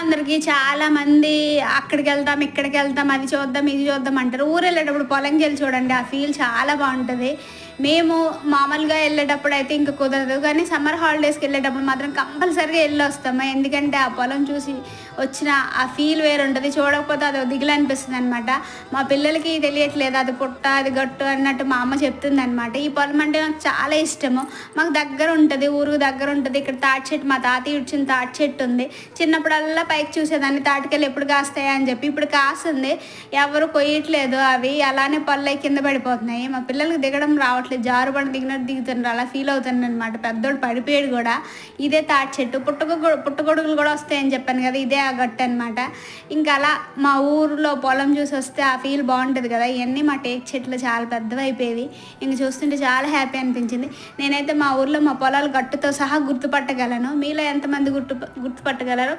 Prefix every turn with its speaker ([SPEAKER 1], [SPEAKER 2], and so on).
[SPEAKER 1] అందరికి చాలా మంది అక్కడికి వెళ్తాం ఇక్కడికి వెళ్తాం అది చూద్దాం ఇది చూద్దాం అంటారు. ఊరు వెళ్ళేటప్పుడు పొలంకి వెళ్ళి చూడండి ఆ ఫీల్ చాలా బాగుంటుంది. మేము మామూలుగా వెళ్ళేటప్పుడు అయితే ఇంకా కుదరదు కానీ సమ్మర్ హాలిడేస్కి వెళ్ళేటప్పుడు మాత్రం కంపల్సరీగా వెళ్ళి వస్తాము. ఎందుకంటే ఆ పొలం చూసి వచ్చిన ఆ ఫీల్ వేరు ఉంటుంది చూడకపోతే అది దిగులు అనిపిస్తుంది అనమాట మా పిల్లలకి తెలియట్లేదు అది పుట్ట అది గట్టు అన్నట్టు మా అమ్మ చెప్తుంది అనమాట ఈ పొలం అంటే నాకు చాలా ఇష్టము. మాకు దగ్గర ఉంటుంది ఊరుకు దగ్గర ఉంటుంది. ఇక్కడ తాటి చెట్టు మా తాతయ్య ఇచ్చిన తాటి చెట్టు ఉంది. చిన్నప్పుడు చిన్నప్పుడల్లా పైకి చూసేదాన్ని తాటికెళ్ళి ఎప్పుడు కాస్తాయా అని చెప్పి. ఇప్పుడు కాస్తుంది ఎవరు కొయ్యట్లేదు అవి అలానే పళ్ళై కింద పడిపోతున్నాయి. మా పిల్లలకి దిగడం రావట్లేదు జారుబడి దిగినట్టు దిగుతున్నారు అలా ఫీల్ అవుతుంది అనమాట పెద్దోడు పడిపోయాడు కూడా ఇదే తాటి చెట్టు పుట్టక పుట్టగొడుగులు కూడా వస్తాయని చెప్పాను కదా ఇదే ఆ గట్టు అనమాట ఇంకా అలా మా ఊర్లో పొలం చూసి వస్తే ఆ ఫీల్ బాగుంటుంది కదా ఇవన్నీ మా టేక్ చెట్లు చాలా పెద్దవి అయిపోయేవి ఇంక చూస్తుంటే చాలా హ్యాపీ అనిపించింది. నేనైతే మా ఊర్లో మా పొలాలు గట్టుతో సహా గుర్తుపట్టగలను. మీలో ఎంతమంది గుర్తు గుర్తుపట్టగలరో